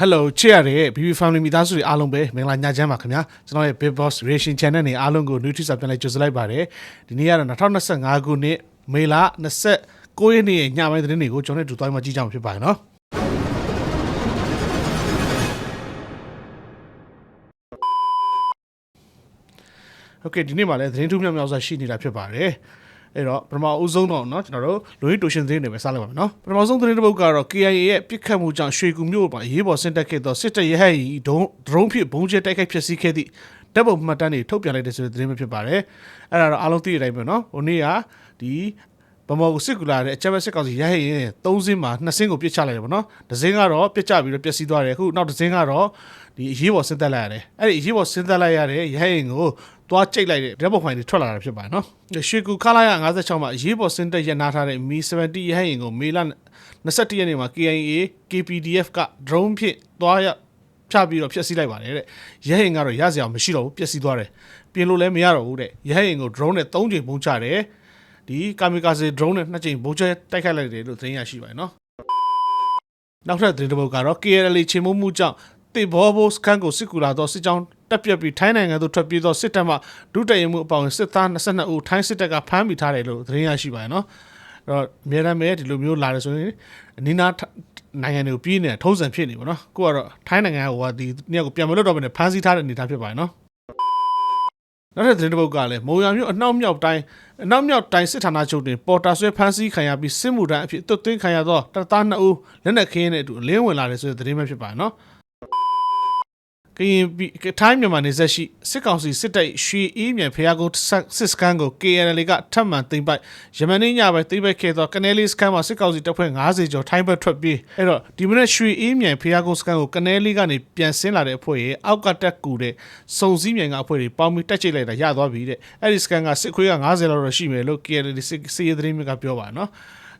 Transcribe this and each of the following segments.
Hello ချစ်ရတဲ့ BB Family မိသားစုတွေအားလုံးပဲမင်္ဂလာညချမ်းပါခင်ဗျာကျွန်တော်ရဲ့ Big Boss Reaction Channel နေအားလုံးကို Nutrisa ပြန်လိုက်ကြိုဆိုလိုက်ပါတယ်ဒီနေ့ကတော့2025ခုနှစ်မေလ29ရက်နေ့ရဲ့ညပိုင်းသတင်းတွေကိုကျွန်တော်တို့တူသွားမှကြည့်ကြမှာဖြစ်ပါတယ်နော်โอเคဒီနေ့မှာလည်းသတင်းထူးမြောက်မြောက်စွာရှိနေတာဖြစ်ပါတယ် အဲ့တော့ပထမအဦးဆုံးတော့เนาะကျွန်တော်တို့လူရင်းတူရှင်သတင်းတွေပဲစလိုက်ပါမယ်เนาะပထမဆုံးသတင်းတစ်ပုဒ်ကတော့ KIA ရဲ့ပြစ်ခတ်မှုကြောင့်ရွှေကူမြို့မှာရေးပေါ်ဆင့်တက်ခဲ့သောစစ်တပ်ရဟတ်ရီဒုံးဒရုန်းဖြင့်ဘုံကျဲတိုက်ခိုက်ဖျက်ဆီးခဲ့သည့်တပ်ပုံမှတ်တမ်းတွေထုတ်ပြန်လိုက်တဲ့ဆိုတဲ့သတင်းပဲဖြစ်ပါတယ်အဲ့ဒါတော့အားလုံးသိတဲ့အတိုင်းပဲเนาะဟိုနေ့ကဒီ ဗမော်ကိုစစ်ကူလာတဲ့အချက်ပဲစစ်ကောင်စီရဟရင်၃စင်းမှာ၂စင်းကိုပြစ်ချလိုက်တယ်ပေါ့နော်။တစ်စင်းကတော့ပြစ်ချပြီးတော့ပျက်စီးသွားတယ်။အခုနောက်တစ်စင်းကတော့ဒီအရေးပေါ်ဆင်းသက်လိုက်ရတယ်။အဲ့ဒီအရေးပေါ်ဆင်းသက်လိုက်ရတဲ့ရဟရင်ကိုသွားကြိတ်လိုက်တဲ့ဓာတ်ပုံဖိုင်တွေထွက်လာတာဖြစ်ပါတယ်နော်။ရွှေကူခလာရ56မှာအရေးပေါ်ဆင်းသက်ရနာထားတဲ့မီ70ရဟရင်ကိုမေလ21ရက်နေ့မှာ KIA KPDF က drone ဖြင့်သွားရဖြတ်ပြီးတော့ဖျက်ဆီးလိုက်ပါတယ်တဲ့။ရဟရင်ကတော့ရစရာမရှိတော့ဘူးပျက်စီးသွားတယ်။ပြင်လို့လည်းမရတော့ဘူးတဲ့။ရဟရင်ကို drone နဲ့၃ချိန်ပုံချတယ်။ ဒီကာမီကာဇေ drone နဲ့နှစ်ကြိမ်ဘိုးချဲတိုက်ခိုက်လိုက်တယ်လို့သတင်းရရှိပါတယ်နော်နောက်ထပ်သတင်းတစ်ပုဒ်ကတော့ KRL ချိန်မိုးမှုကြောင့်တေဘောဘိုစကန်ကိုစစ်ကူလာသောစစ်ကြောင်းတက်ပြက်ပြီးထိုင်းနိုင်ငံသို့ထွက်ပြေးသောစစ်တပ်မှဒုတရမှုအပေါင်းစစ်သား22ဦးထိုင်းစစ်တပ်ကဖမ်းမိထားတယ်လို့သတင်းရရှိပါတယ်နော်အဲ့တော့အများရမ်းပဲဒီလိုမျိုးလာတယ်ဆိုရင်အနီးနားနိုင်ငံတွေကိုပြေးနေထုံးစံဖြစ်နေပါတော့ကိုကတော့ထိုင်းနိုင်ငံကဟိုကဒီနေ့ကိုပြန်မလွတ်တော့ဘဲနဲ့ဖမ်းဆီးထားတဲ့အနေအထားဖြစ်ပါတယ်နော် နောက်ထပ်သတင်းတစ်ပုဒ်ကလည်းမုံရမြို့အနောက်မြောက်တိုင်းအနောက်မြောက်တိုင်းစစ်ဌာနချုပ်တွင်ပေါ်တာဆွဲဖမ်းဆီးခံရပြီးစစ်မှုထမ်းအဖြစ်သွတ်သွင်းခံရသောတပ်သား2ဦးလက်နက်ခင်းနဲ့အတူအလင်းဝင်လာတယ်ဆိုတဲ့သတင်းပဲဖြစ်ပါတယ်နော် ကရင်ပြည်ထိုင်းမြန်မာနေဆက်ရှိစစ်ကောင်စီစစ်တပ်ရွှေအေးမြန်ဖျားကုန်းစစ်စခန်းကို KNL ကထပ်မံသိမ်းပိုက်ယမန်နေ့ညပိုင်းသိမ်းပိုက်ခဲ့သောကနေလီစခန်းမှာစစ်ကောင်စီတပ်ဖွဲ့90ကျော်ထိုင်းဘက်ထွက်ပြေးအဲ့တော့ဒီမနေ့ရွှေအေးမြန်ဖျားကုန်းစခန်းကိုကနေလီကနေပြန်ဆင်းလာတဲ့အဖွဲ့ရဲ့အောက်ကတက်ကူတဲ့စုံစည်းမြန်ကအဖွဲ့တွေပေါင်းပြီးတက်ချိတ်လိုက်တာရသွားပြီတဲ့အဲ့ဒီစခန်းကစစ်ခွေးက90လောက်တော့ရှိမယ်လို့ KNL စစ်စစ်ရေးသတင်းတွေကပြောပါနော်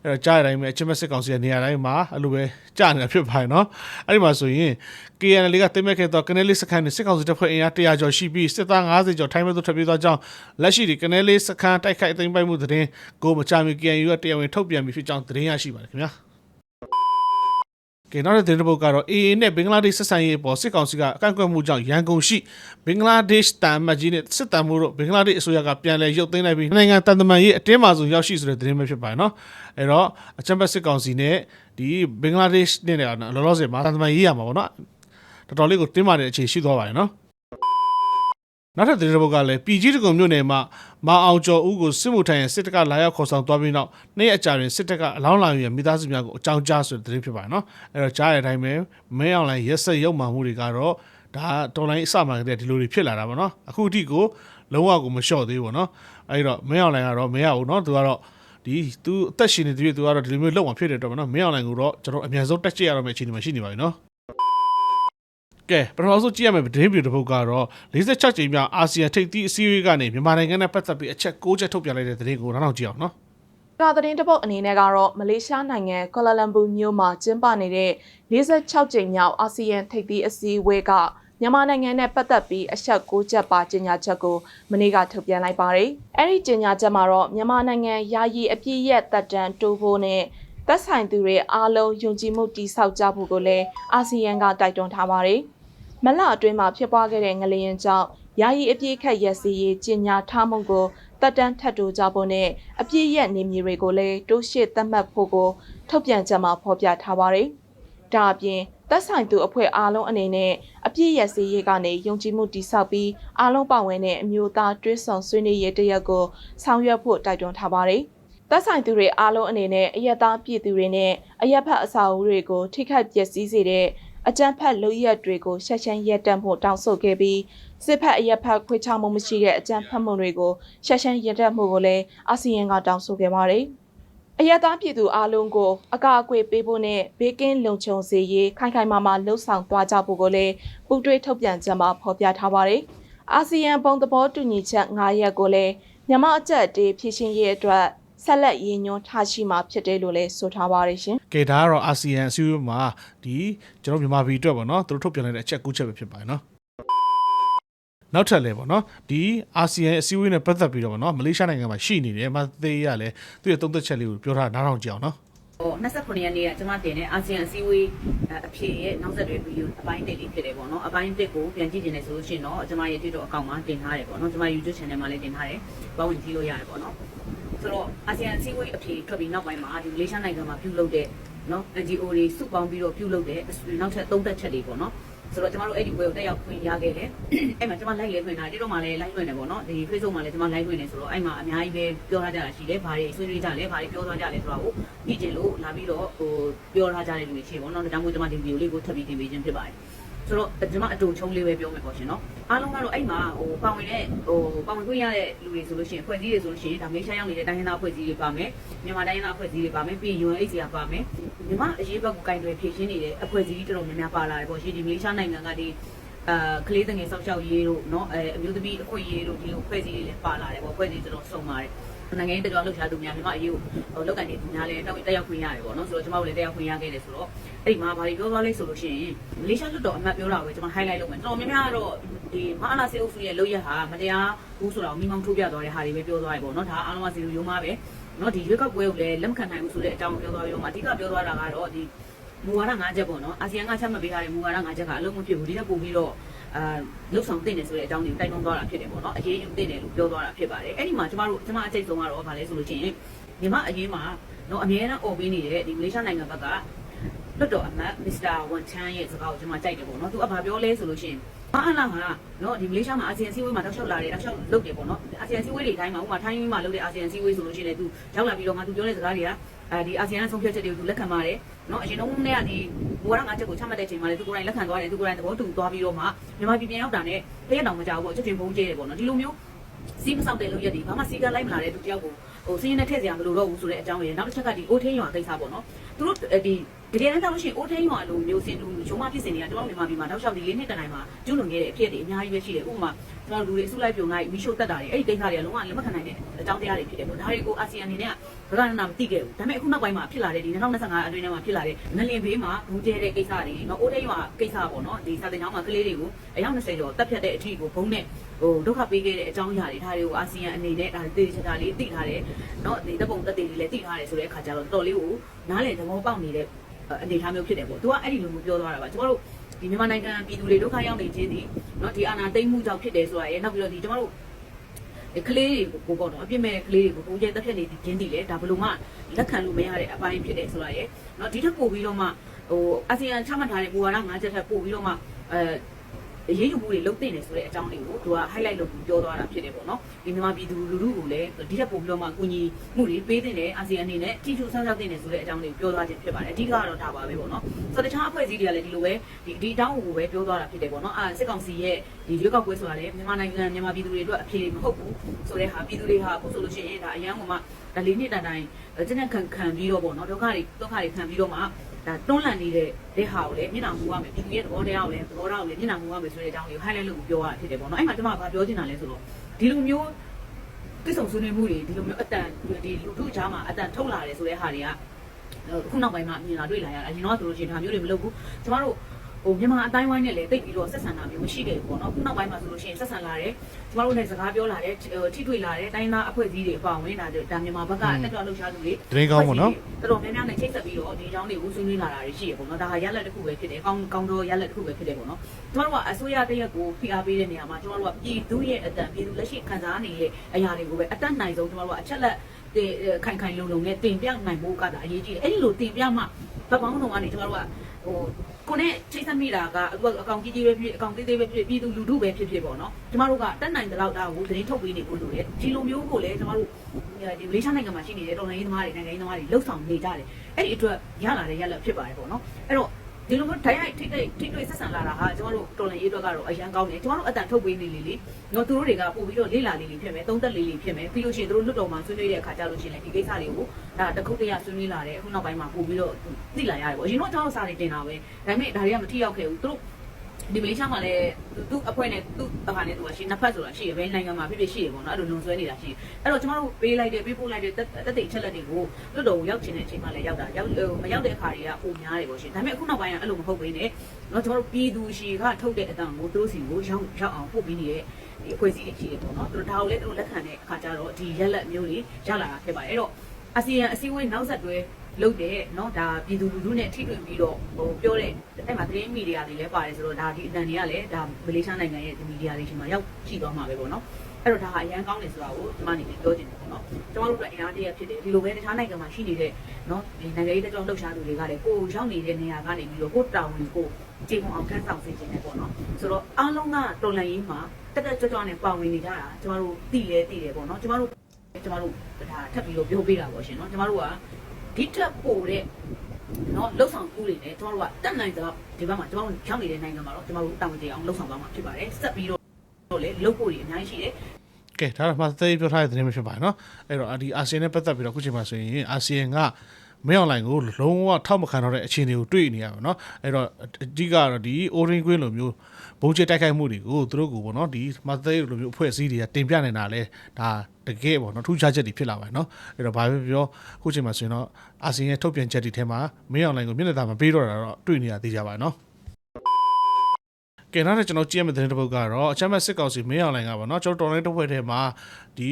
အဲ့တော့ကြားရတိုင်းပဲအချင်းမစစ်ကောင်စီရဲ့နေရာတိုင်းမှာအဲ့လိုပဲကြားနေတာဖြစ်ပါတယ်နော်အဲ့ဒီမှာဆိုရင် KNL ကတိမဲ့ခဲ့တော့ကနေလေးစခန်းနဲ့စစ်ကောင်စီတပ်ဖွဲ့အင်အား100ကျော်ရှိပြီးစစ်သား90ကျော်ထိုင်းဘက်သို့ထွက်ပြေးသွားကြောင်းလက်ရှိဒီကနေလေးစခန်းတိုက်ခိုက်အသိမ်းပိုက်မှုသတင်းကိုမချမီ KNU ကတရားဝင်ထုတ်ပြန်ပြီးဖြစ်ကြောင်းသတင်းရရှိပါတယ်ခင်ဗျာ ကဲနောက်တဲ့သတင်းတစ်ပုဒ်ကတော့ AA နဲ့ဘင်္ဂလားဒေ့ရှ်ဆက်ဆံရေးပေါ်စစ်ကောင်စီကအကန့်အကွက်မှုကြောင့်ရန်ကုန်ရှိဘင်္ဂလားဒေ့ရှ်တန်မတ်ကြီးနဲ့စစ်တမ်းမှုတို့ဘင်္ဂလားဒေ့ရှ်အစိုးရကပြန်လည်ရုပ်သိမ်းလိုက်ပြီးနိုင်ငံတန်တမန်ရေးအတင်းမာဆုံးရောက်ရှိဆိုတဲ့သတင်းပဲဖြစ်ပါတယ်နော်အဲ့တော့အချမ်းဘတ်စစ်ကောင်စီနဲ့ဒီဘင်္ဂလားဒေ့ရှ်နဲ့လောလောဆယ်မှာတန်တမန်ရေးရမှာပေါ့နော်တော်တော်လေးကိုတင်းမာတဲ့အခြေရှိသွားပါတယ်နော် နောက်ထပ်သတင်းတစ်ပုဒ်ကလည်းပြည်ကြီးတကုံမြို့နယ်မှာမအောင်ကျော်ဦးကိုစစ်မှုထမ်းရင်စစ်တပ်ကလာရောက်ခေါ်ဆောင်သွားပြီးနောက်နေ့အကြာတွင်စစ်တပ်ကအလောင်းလာယူရမိသားစုများကိုအကြောင်းကြားဆိုတဲ့သတင်းဖြစ်ပါတယ်နော်အဲ့တော့ကြားရတဲ့အတိုင်းပဲမင်းအောင်လိုင်းရက်ဆက်ရုပ်မှန်မှုတွေကတော့ဒါတော်လိုင်းအစမှန်ကတည်းကဒီလိုတွေဖြစ်လာတာပေါ့နော်အခုအထိကိုလုံးဝကိုမလျှော့သေးဘူးပေါ့နော်အဲ့တော့မင်းအောင်လိုင်းကတော့မရဘူးနော်သူကတော့ဒီသူအသက်ရှင်နေသူသူကတော့ဒီလိုမျိုးလောက်မှဖြစ်တဲ့တော့ဗောနော်မင်းအောင်လိုင်းကိုတော့ကျွန်တော်အမြန်ဆုံးတက်ကြည့်ရတော့မယ့်အခြေအနေမှာရှိနေပါပြီနော် ကဲပထမဆုံးကြည့်ရမယ့်သတင်းဗီဒီယိုတစ်ပုဒ်ကတော့46ကြိမ်မြောက်အာဆီယံထိပ်သီးအစည်းအဝေးကနေမြန်မာနိုင်ငံနဲ့ပတ်သက်ပြီးအချက်6ချက်ထုတ်ပြန်လိုက်တဲ့သတင်းကိုနောက်နောက်ကြည့်အောင်နော်။ဒါသတင်းတစ်ပုတ်အနေနဲ့ကတော့မလေးရှားနိုင်ငံကွာလာလမ်ပူမြို့မှာကျင်းပနေတဲ့46ကြိမ်မြောက်အာဆီယံထိပ်သီးအစည်းအဝေးကမြန်မာနိုင်ငံနဲ့ပတ်သက်ပြီးအချက်6ချက်ပါကြေညာချက်ကိုမနေ့ကထုတ်ပြန်လိုက်ပါတယ်။အဲ့ဒီကြေညာချက်မှာတော့မြန်မာနိုင်ငံယာယီအပြည့်ရက်တပ်တန်းတိုးဖို့နဲ့သက်ဆိုင်သူတွေအားလုံးယုံကြည်မှုတည်ဆောက်ကြဖို့ကိုလည်းအာဆီယံကတိုက်တွန်းထားပါတယ်။ မလအတွင်းမှာဖြစ်ပွားခဲ့တဲ့ငလျင်ကြောင့်ယာယီအပြည့်ခက်ရက်စီရေးကြေညာထားမှုကိုတက်တန်းထပ်တိုးကြဖို့နဲ့အပြည့်ရက်နေမြေတွေကိုလည်းတိုးရှစ်သတ်မှတ်ဖို့ကိုထုတ်ပြန်ချက်မှာဖော်ပြထားပါတယ်။ဒါအပြင်သက်ဆိုင်သူအဖွဲ့အားလုံးအနေနဲ့အပြည့်ရက်စီရေးကနေယုံကြည်မှုတည်ဆောက်ပြီးအားလုံးပါဝင်တဲ့အမျိုးသားတွဲဆောင်ဆွေးနွေးရေးတရက်ကိုဆောင်ရွက်ဖို့တိုက်တွန်းထားပါတယ်။သက်ဆိုင်သူတွေအားလုံးအနေနဲ့အယက်သားပြည်သူတွေနဲ့အရက်ဖက်အစာအုပ်တွေကိုထိခိုက်ပျက်စီးစေတဲ့ အကြမ်းဖက်လုပ်ရက်တွေကိုရှက်ရှမ်းရက်တန့်ဖို့တောင်းဆိုခဲ့ပြီးစစ်ဖက်အရက်ဖက်ခွေချမှုမရှိတဲ့အကြမ်းဖက်မှုတွေကိုရှက်ရှမ်းရက်တန့်မှုကိုလည်းအာဆီယံကတောင်းဆိုခဲ့ပါတယ်။အရက်သားပြည်သူအလုံးကိုအကာအကွယ်ပေးဖို့နဲ့ဘေးကင်းလုံခြုံစေရေးခိုင်ခိုင်မာမာလှုံ့ဆော်သွားကြဖို့ကိုလည်းပူးတွဲထုတ်ပြန်ချက်မှာဖော်ပြထားပါတယ်။အာဆီယံဘုံသဘောတူညီချက်9ရပ်ကိုလည်းမြန်မာအကြက်တေးဖြည့်ရှင်ရေးအတွက် ဆက်လက်ရည်ညွှန်းထားရှိမှာဖြစ်တယ်လို့လည်းဆိုထားပါတယ်ရှင်။ကဲဒါကတော့အာဆီယံအစည်းအဝေးမှာဒီကျွန်တော်မြန်မာပြည်အတွက်ပေါ့နော်သူတို့ထုတ်ပြန်လိုက်တဲ့အချက်9ချက်ပဲဖြစ်ပါတယ်နော်နောက်ထပ်လဲပေါ့နော်ဒီအာဆီယံအစည်းအဝေးနဲ့ပတ်သက်ပြီးတော့ပေါ့နော်မလေးရှားနိုင်ငံမှာရှိနေတယ်မသေးရလဲသူရဲ့သုံးသက်ချက်လေးကိုပြောထားတာနားထောင်ကြည့်အောင်နော်ဟို29ရက်နေ့ကကျွန်မတင်တဲ့အာဆီယံအစည်းအဝေးအဖြစ်ရဲ့နောက်ဆက်တွဲဗီဒီယိုအပိုင်းတစ်လေးဖြစ်တယ်ပေါ့နော်အပိုင်းတစ်ကိုပြန်ကြည့်နေတယ်ဆိုလို့ရှိရင်တော့ကျွန်မရဲ့ TikTok အကောင့်မှာတင်ထားတယ်ပေါ့နော်ကျွန်မ YouTube channel မှာလည်းတင်ထားတယ်ဘာဝင်ကြည့်လို့ရတယ်ပေါ့နော် ဆိုတော့အာဆီယံအစည်းအဝေးအဖြစ်ထွက်ပြီးနောက်ပိုင်းမှာဒီမလေးရှားနိုင်ငံမှာပြုလုပ်တဲ့နော် NGO တွေစုပေါင်းပြီးတော့ပြုလုပ်တဲ့နောက်ထပ်သုံးသက်ချက်တွေပေါ့နော်ဆိုတော့ကျမတို့အဲ့ဒီပွဲကိုတက်ရောက်ခွင့်ရခဲ့တယ်အဲ့မှာကျမ live လေးခွင့်တာတိတော့မှလည်း live ခွင့်တယ်ပေါ့နော်ဒီ Facebook မှာလည်းကျမ live ခွင့်တယ်ဆိုတော့အဲ့မှာအများကြီးပဲပြောထားကြတာရှိတယ်ဘာတွေဆွေးနွေးကြလဲဘာတွေပြောသွားကြလဲဆိုတာကိုကြည့်ကြလို့လာပြီးတော့ဟိုပြောထားကြတဲ့လူတွေရှိပေါ့နော်ဒါကြောင့်မို့ကျမဒီဗီဒီယိုလေးကိုထပ်ပြီးတင်ပေးခြင်းဖြစ်ပါတယ် ဆိုတော့ကျမအတူချုံလေးပဲပြောမယ်ပေါ့ရှင်နော်အားလုံးကတော့အဲ့မှာဟိုပါဝင်တဲ့ဟိုပါဝင်ခွင့်ရတဲ့လူတွေဆိုလို့ရှိရင်ဖွဲ့စည်းတွေဆိုလို့ရှိရင်ဒါမေးရှားရောက်နေတဲ့တိုင်းရင်းသားဖွဲ့စည်းတွေပါမယ်မြန်မာတိုင်းရင်းသားဖွဲ့စည်းတွေပါမယ်ပြီးရင် UNHCR ပါမယ်မြန်မာအရေးဘက်ကိုကင်တွယ်ဖြည့်ရှင်းနေတဲ့အဖွဲ့အစည်းတော်တော်များများပါလာတယ်ပေါ့ရှင်ဒီမလေးရှားနိုင်ငံကဒီအာကလေးငယ်ဆောက်ရှောက်ရေးတို့เนาะအဲအမျိုးသမီးအခွင့်အရေးတို့ဒီလိုဖွဲ့စည်းတွေလည်းပါလာတယ်ပေါ့ဖွဲ့စည်းကျွန်တော်စုံပါတယ် နိုင်ငံရေးတရားလှုပ်ရှားသူများမြန်မာအရေးကိုဟိုလောက်ကန်နေသူများလည်းတောက်တက်ရောက်ခွင့်ရတယ်ပေါ့နော်ဆိုတော့ကျွန်မတို့လည်းတက်ရောက်ခွင့်ရခဲ့တယ်ဆိုတော့အဲ့ဒီမှာဘာတွေပြောသွားလဲဆိုလို့ရှိရင်မလေးရှားလွတ်တော်အမတ်ပြောတာကိုကျွန်တော် highlight လုပ်မယ်တော်တော်များများကတော့ဒီမဟာလာစေအုပ်စုရဲ့လုပ်ရက်ဟာမတရားဘူးဆိုတော့မိမောင်းထိုးပြသွားတဲ့ဟာတွေပဲပြောသွားတယ်ပေါ့နော်ဒါအားလုံးကစီလိုရုံးမှာပဲနော်ဒီရွေးကောက်ပွဲကိုလည်းလက်မခံနိုင်ဘူးဆိုတဲ့အကြောင်းပြောသွားပြီးတော့မှအဓိကပြောသွားတာကတော့ဒီမူဝါဒ၅ချက်ပေါ့နော်အာဆီယံကချမှတ်ပေးထားတဲ့မူဝါဒ၅ချက်ကအလုံးမဖြစ်ဘူးဒီထက်ပိုပြီးတော့ အာလှုပ်ဆောင်တင်နေဆိုတဲ့အကြောင်းကိုတိုက်တွန်းသွားတာဖြစ်တယ်ပေါ့နော်အရေးယူတင်တယ်လို့ပြောသွားတာဖြစ်ပါတယ်အဲ့ဒီမှာကျမတို့ကျမအကျိတ်ဆုံးကတော့ဗာလဲဆိုလို့ချင်းမြန်မာအရေးမှာတော့အများအားအော်ပေးနေတဲ့ဒီမလေးရှားနိုင်ငံဘက်ကလွတ်တော်အမတ်မစ္စတာဝန်ချန်ရဲ့စကားကိုကျွန်မကြိုက်တယ်ပေါ့နော်သူကဘာပြောလဲဆိုလို့ရှိရင် ဘာအလားကနော်ဒီမလေးရှားမှာအာဆီယံစည်းဝေးမှာတောက်လျှောက်လာတယ်တောက်လျှောက်လုပ်တယ်ပေါ့နော်အာဆီယံစည်းဝေးတွေတိုင်းမှာဥပမာထိုင်းမှာလုပ်တဲ့အာဆီယံစည်းဝေးဆိုလို့ရှိရင်လည်းသူရောက်လာပြီးတော့ငါသူပြောတဲ့စကားတွေကအဲဒီအာဆီယံဆုံးဖြတ်ချက်တွေကိုသူလက်ခံပါတယ်နော်အရင်တော့နဲ့ကဒီဘူရငါချက်ကိုချမှတ်တဲ့ချိန်မှာလည်းသူကိုယ်တိုင်လက်ခံသွားတယ်သူကိုယ်တိုင်သဘောတူသွားပြီးတော့မှမြန်မာပြည်ပြန်ရောက်တာနဲ့တရက်တောင်မကြောက်ဘူးအချက်ချင်းဖုံးကျဲတယ်ပေါ့နော်ဒီလိုမျိုးစီးမဆောက်တဲ့လုပ်ရက်ဒီဘာမှစီကလိုက်မလာတဲ့သူတယောက်ကိုဟိုစင်းရနဲ့ထည့်စရာမလိုတော့ဘူးဆိုတဲ့အကြောင်းရယ်နောက်တစ်ချက်ကဒီအိုးထင်းရွာကိစ္စပေါ့နော်သူတို့ဒီ တကယ်တမ်းကြောက်လို့ရှိရင်အိုးထင်းရွာလိုမျိုးစင်လူရုံးမဖြစ်စင်တွေကကျွန်တော်မြန်မာပြည်မှာတောက်လျှောက်ဒီလေးနှစ်တန်တိုင်းမှာကျွလွန်ခဲ့တဲ့အဖြစ်တွေအများကြီးပဲရှိတယ်ဥပမာကျွန်တော်လူတွေအစုလိုက်ပြုံလိုက်မီရှို့တက်တာတွေအဲ့ဒီကိစ္စတွေကလုံးဝလက်မခံနိုင်တဲ့အကြောင်းတရားတွေဖြစ်တယ်ပေါ့ဒါတွေကိုအာဆီယံအနေနဲ့ကဘဂနာနာမသိခဲ့ဘူးဒါပေမဲ့အခုနောက်ပိုင်းမှာဖြစ်လာတဲ့ဒီ2025အတွင်းထဲမှာဖြစ်လာတဲ့ငလင်ဘေးမှာဘူးကျဲတဲ့ကိစ္စတွေနော်အိုးထင်းရွာကိစ္စပေါ့နော်ဒီစာတင်ကျောင်းမှာကလေးတွေကိုအယောက်20ကျော်တက်ဖြတ်တဲ့အထီကိုဘုံနဲ့ဟိုဒုက္ခပေးခဲ့တဲ့အကြောင်းအရာတွေဒါတွေကိုအာဆီယံအနေနဲ့ဒါတေးချတာလေးသိထားတယ်နော်ဒီတပ်ပုံတက်တွေလေးလည်းသိထားတယ်ဆိုတဲ့အခါကျတော့တော်တော်လေးကိုနားလည်သဘောပေါက်နေတဲ့ အနေအထားမျိုးဖြစ်တယ်ပေါ့သူကအဲ့ဒီလိုမျိုးပြောသွားတာပါကျွန်တော်တို့ဒီမြန်မာနိုင်ငံပြည်သူတွေဒုက္ခရောက်နေခြင်းဒီနော်ဒီအာဏာသိမ်းမှုကြောင့်ဖြစ်တယ်ဆိုတာရဲ့နောက်ပြီးတော့ဒီကျွန်တော်တို့ဒီကလေးတွေကိုပေါ့နော်အပြစ်မဲ့ကလေးတွေကိုပုံကျဲတက်ဖြတ်နေခြင်းဒီလေဒါဘလို့မှလက်ခံလို့မရတဲ့အပိုင်းဖြစ်တယ်ဆိုတာရဲ့နော်ဒီထက်ပိုပြီးတော့မှဟိုအာဆီယံချမှတ်ထားတဲ့ဘူဝါဒ၅ချက်ထက်ပိုပြီးတော့မှအဲ အရေးယူမှုတွေလုပ်တင်နေဆိုတဲ့အကြောင်းလေးကိုသူက highlight လုပ်ပြီးပြောသွားတာဖြစ်တယ်ပေါ့နော်ဒီမြန်မာပြည်သူလူထုကိုလည်းဒီထက်ပိုပြီးတော့မှကူညီမှုတွေပေးတင်တယ်အာဆီယံအနေနဲ့တိကျဆန်းဆောက်တင်နေဆိုတဲ့အကြောင်းလေးကိုပြောသွားခြင်းဖြစ်ပါတယ်အဓိကတော့ဒါပါပဲပေါ့နော်ဆိုတော့တခြားအဖွဲ့အစည်းတွေကလည်းဒီလိုပဲဒီဒီအကြောင်းကိုပဲပြောသွားတာဖြစ်တယ်ပေါ့နော်အာစစ်ကောင်စီရဲ့ဒီရွေးကောက်ပွဲဆိုတာလည်းမြန်မာနိုင်ငံမြန်မာပြည်သူတွေအတွက်အဖြေမဟုတ်ဘူးဆိုတဲ့ဟာပြည်သူတွေဟာအခုဆိုလို့ရှိရင်ဒါအရန်ကမှဒါလေးနှစ်တိုင်တိုင်ကျတဲ့ခံခံပြီးတော့ပေါ့နော်ဒုက္ခတွေဒုက္ခတွေခံပြီးတော့မှ ဒါတွန်းလှန်နေတဲ့တဲ့ဟာကိုလည်းမျက်နှာမူရမယ်ပြည်သူရဲ့သဘောတရားကိုလည်းသဘောထားကိုလည်းမျက်နှာမူရမယ်ဆိုတဲ့အကြောင်းလေးကို highlight လုပ်ပြောရတာဖြစ်တယ်ပေါ့နော်အဲ့မှာကျွန်မကပြောချင်တာလဲဆိုတော့ဒီလိုမျိုးတိစုံဆွေးနွေးမှုတွေဒီလိုမျိုးအတန်ဒီလူထုကြားမှာအတန်ထုတ်လာတယ်ဆိုတဲ့ဟာတွေကခုနောက်ပိုင်းမှာမြင်လာတွေ့လာရတာအရင်တော့ဆိုလို့ရှိရင်ဒါမျိုးတွေမလုပ်ဘူးကျွန်တော်တို့ ဟိုမြန်မာအတိုင်းဝိုင်းနဲ့လည်းတိတ်ပြီးတော့ဆက်ဆံတာမျိုးမရှိခဲ့ဘူးပေါ့နော်ခုနောက်ပိုင်းမှာဆိုလို့ရှိရင်ဆက်ဆံလာတယ်ကျမတို့လည်းစကားပြောလာတယ်ထိတွေ့လာတယ်တိုင်းသားအဖွဲ့အစည်းတွေအပေါင်းဝင်တာဒါမြန်မာဘက်ကတက်ကြွလှုပ်ရှားသူတွေတရင်ကောင်းပေါ့နော်တော်တော်များများနဲ့ချိတ်ဆက်ပြီးတော့ဒီအကြောင်းတွေကိုဆွေးနွေးလာတာတွေရှိရပေါ့နော်ဒါဟာရလက်တစ်ခုပဲဖြစ်တယ်ကောင်းကောင်းတော့ရလက်တစ်ခုပဲဖြစ်တယ်ပေါ့နော်ကျမတို့ကအစိုးရတရက်ကိုဖိအားပေးတဲ့နေရာမှာကျမတို့ကပြည်သူရဲ့အတန်ပြည်သူလက်ရှိခံစားနေတဲ့အရာတွေကိုပဲအတက်နိုင်ဆုံးကျမတို့ကအချက်လက်တင်ခိုင်ခိုင်လုံလုံနဲ့တင်ပြနိုင်ဖို့ကဒါအရေးကြီးတယ်အဲ့ဒီလိုတင်ပြမှဘက်ပေါင်းစုံကနေကျမတို့ကဟို ကိုနဲ့ချိတ်ဆက်မိတာကအခုအကောင်ကြီးကြီးပဲဖြစ်အကောင်သေးသေးပဲဖြစ်ပြည်သူလူထုပဲဖြစ်ဖြစ်ပေါ့နော်ကျမတို့ကတက်နိုင်တဲ့လောက်ဒါကိုသတင်းထုတ်ပေးနေဖို့လိုတယ်ဒီလိုမျိုးကိုလည်းကျမတို့ဒီမလေးရှားနိုင်ငံမှာရှိနေတဲ့တော်လှန်ရေးသမားတွေနိုင်ငံရေးသမားတွေလှုပ်ဆောင်နေကြတယ်အဲ့ဒီအတွက်ရလာတဲ့ရလက်ဖြစ်ပါတယ်ပေါ့နော်အဲ့တော့ ဒီလိုမျိုးဓာတ်ရိုက်ထိထိထိတွေ့ဆက်ဆံလာတာဟာကျမတို့တော်လှန်ရေးအတွက်ကတော့အရန်ကောင်းတယ်ကျမတို့အတန်ထုတ်ပေးနေလေလေနော်သူတို့တွေကပို့ပြီးတော့လေးလာလေးလေးဖြစ်မယ်သုံးသက်လေးလေးဖြစ်မယ်ပြီးလို့ရှိရင်သူတို့လွတ်တော်မှာဆွေးနွေးတဲ့အခါကျလို့ရှိရင်လည်းဒီကိစ္စတွေကိုဒါတခုတရဆွေးနွေးလာတယ်အခုနောက်ပိုင်းမှာပို့ပြီးတော့သိလာရတယ်ပေါ့အရင်တော့ကျွန်တော်စာတွေတင်တာပဲဒါပေမဲ့ဒါတွေကမထိရောက်ခဲ့ဘူးသူတို့ ဒီမလေးရှားမှာလည်းသူ့အဖွဲ့နဲ့သူ့အခါနဲ့သူကရှိနှစ်ဖက်ဆိုတာရှိရဘယ်နိုင်ငံမှာဖြစ်ဖြစ်ရှိရပေါ့နော်အဲ့လိုလုံဆွဲနေတာရှိအဲ့တော့ကျမတို့ပေးလိုက်တဲ့ပေးပို့လိုက်တဲ့တက်တိတ်ချက်လက်တွေကိုလွတ်တော်ကိုရောက်ချင်တဲ့အချိန်မှလည်းရောက်တာရောက်မရောက်တဲ့အခါတွေကပုံများတယ်ပေါ့ရှင်ဒါပေမဲ့အခုနောက်ပိုင်းကအဲ့လိုမဟုတ်ဘဲနဲ့နော်ကျမတို့ပြည်သူရှိကထုတ်တဲ့အတန်ကိုသူတို့စီကိုရောက်ရောက်အောင်ပို့ပြီးနေတဲ့ဒီအဖွဲ့အစည်းတွေရှိတယ်ပေါ့နော်သူတို့ဒါကိုလည်းသူတို့လက်ခံတဲ့အခါကျတော့ဒီရက်လက်မျိုးတွေရလာတာဖြစ်ပါတယ်အဲ့တော့အာဆီယံအစည်းအဝေးနောက်ဆက်တွဲ လုပ်တဲ့เนาะဒါပြည်သူလူထုနဲ့ထိတွေ့ပြီးတော့ဟိုပြောတဲ့အဲ့မှာသတင်းမီဒီယာတွေလည်းပါတယ်ဆိုတော့ဒါဒီအတန်တွေကလည်းဒါမလေးရှားနိုင်ငံရဲ့မီဒီယာတွေရှိမှရောက်ရှိသွားမှာပဲပေါ့နော်အဲ့တော့ဒါဟာအရန်ကောင်းတယ်ဆိုတာကိုကျွန်မအနေနဲ့ပြောချင်တယ်ပေါ့နော်ကျွန်တော်တို့အတွက်အင်အားတရဖြစ်တယ်ဒီလိုပဲတခြားနိုင်ငံမှာရှိနေတဲ့เนาะဒီနိုင်ငံရေးတက်ကြောင်းလှုပ်ရှားသူတွေကလည်းကိုယ်ရောက်နေတဲ့နေရာကနေပြီးတော့ကိုယ်တောင်းဝင်ကိုကြည်မအောင်ခန်းဆောင်စေချင်တယ်ပေါ့နော်ဆိုတော့အားလုံးကတော်လန်ရေးမှာတက်တက်ကြွကြွနဲ့ပါဝင်နေကြတာကျွန်တော်တို့သိလဲသိတယ်ပေါ့နော်ကျွန်တော်တို့ကျွန်တော်တို့ဒါထပ်ပြီးတော့ပြောပေးတာပေါ့ရှင်เนาะကျွန်တော်တို့က ဒီထက်ပိုတဲ့နော်လှုပ်ဆောင်ကူးတွေနဲ့ကျမတို့ကတက်နိုင်တော့ဒီဘက်မှာကျမတို့ရောက်နေတဲ့နိုင်ငံမှာတော့ကျမတို့တာဝန်ကျေအောင်လှုပ်ဆောင်သွားမှာဖြစ်ပါတယ်ဆက်ပြီးတော့လေလှုပ်ဖို့တွေအများကြီးရှိတယ်ကဲဒါတော့မှသိပြောထားတဲ့သတင်းပဲဖြစ်ပါတယ်နော်အဲ့တော့ဒီအာဆီယံနဲ့ပတ်သက်ပြီးတော့အခုချိန်မှာဆိုရင်အာဆီယံက မင်းအွန်လိုင်းကိုလုံးဝထောက်မခံတော့တဲ့အခြေအနေကိုတွေ့နေရပါတော့အဲ့တော့အဓိကတော့ဒီ orange green လိုမျိုးဘုံကျတိုက်ခိုက်မှုတွေကိုသူတို့ကိုပေါ့နော်ဒီမသိလိုမျိုးအဖွဲ့အစည်းတွေကတင်ပြနေတာလဲဒါတကယ်ပေါ့နော်ထူးခြားချက်တွေဖြစ်လာပါတယ်နော်အဲ့တော့ဘာပဲပြောအခုချိန်မှာဆိုရင်တော့အာဆီယံရဲ့ထုတ်ပြန်ချက်တွေထဲမှာမင်းအွန်လိုင်းကိုမျက်နှာသာမပေးတော့တာတော့တွေ့နေရသေးကြပါတယ်နော်ကဲနောက်ထပ်ကျွန်တော်ကြည့်ရမယ့်သတင်းတစ်ပုဒ်ကတော့အချမ်းမဲ့စစ်ကောင်စီမင်းအောင်လိုင်ကပေါ့နော်ကျွန်တော်တော်လိုင်းတစ်ဖွဲ့ထဲမှာဒီ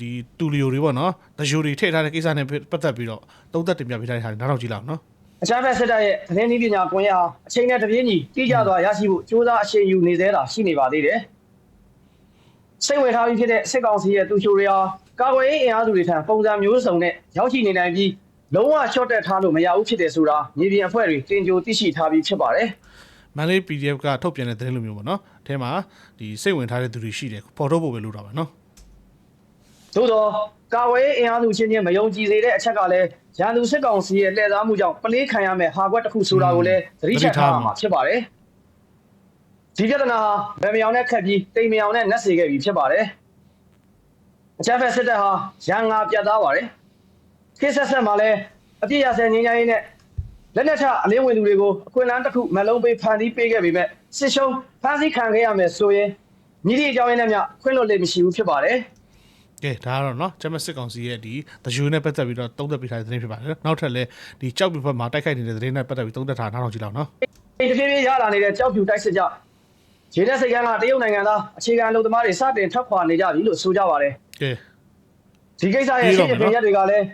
ဒီတူလီယိုတွေပေါ့နော်တဂျိုတွေထည့်ထားတဲ့ကိစ္စနဲ့ပတ်သက်ပြီးတော့သုံးသက်တင်ပြပေးထားတဲ့ဟာတွေနောက်တော့ကြည့်လောက်နော်အချမ်းဖက်စစ်တပ်ရဲ့သတင်းနည်းပညာကွန်ရက်ဟာအချိန်နဲ့တပြေးညီတိကျစွာရရှိဖို့ကြိုးစားအရှိန်ယူနေသေးတာရှိနေပါသေးတယ်။စိတ်ဝင်ထားပြီးဖြစ်တဲ့စစ်ကောင်စီရဲ့တူချိုတွေဟာကာကွယ်ရေးအင်အားစုတွေထံပုံစံမျိုးစုံနဲ့ရောက်ရှိနေနိုင်ပြီးလုံးဝ short တက်ထားလို့မရဘူးဖြစ်တယ်ဆိုတာမြေပြင်အဖွဲ့တွေတင်ကြိုသိရှိထားပြီးဖြစ်ပါတယ်။မန်လေး PDF ကထုတ်ပြန်တဲ့သတင်းလိုမျိုးပေါ့နော်အဲထဲမှာဒီစိတ်ဝင်ထားတဲ့သူတွေရှိတယ်ပေါ်ထုတ်ဖို့ပဲလိုတာပါနော် သို့တော့ကာဝေးအင်အားစုချင်းချင်းမယုံကြည်စေတဲ့အချက်ကလည်းရန်သူစစ်ကောင်စီရဲ့လှည့်စားမှုကြောင့်ပလေးခံရမယ့်ဟာကွက်တစ်ခုဆိုတာကိုလည်းသတိချက်ထားရမှာဖြစ်ပါတယ်။ဒီပြဿနာဟာဗေမယောင်နဲ့ခက်ပြီးတိမ်မယောင်နဲ့နှက်စေခဲ့ပြီဖြစ်ပါတယ်။အချက်ဖက်စစ်တပ်ဟာရန်ငါပြတ်သားပါတယ်။ခေတ်ဆက်ဆက်မှာလည်းအပြစ်ရဆယ်ငင်းကြရေးနဲ့လက်နက်ချအလင်းဝင်သူတွေကိုအခွင့်အလမ်းတစ်ခုမလုံးပေးဖန်တီးပေးခဲ့ပေမဲ့စစ်ရှုံးဖန်ဆီးခံခဲ့ရမယ်ဆိုရင်မြည်သည့်အကြောင်းရင်းနဲ့မျှခွင့်လွှတ်လို့မရှိဘူးဖြစ်ပါတယ်။ ကဲဒါကတော့နော်ချမ်းမဲ့စစ်ကောင်စီရဲ့ဒီတဂျိုနဲ့ပတ်သက်ပြီးတော့သုံးသက်ပေးထားတဲ့သတင်းဖြစ်ပါတယ်နောက်ထပ်လည်းဒီကြောက်ပြဘက်မှာတိုက်ခိုက်နေတဲ့သတင်းနဲ့ပတ်သက်ပြီးသုံးသက်ထားတာနောက်တော့ကြည့်လောက်နော်ဒီတဖြည်းဖြည်းရလာနေတဲ့ကြောက်ဖြူတိုက်စစ်ကြောင့်ရေတပ်စိတ်ကမ်းကတရုတ်နိုင်ငံသားအခြေခံအလုပ်သမားတွေစတင်ထွက်ခွာနေကြပြီလို့ဆိုကြပါတယ်ကဲဒီကိစ္စရဲ့ရှင်းပြရက်တွေကလည်း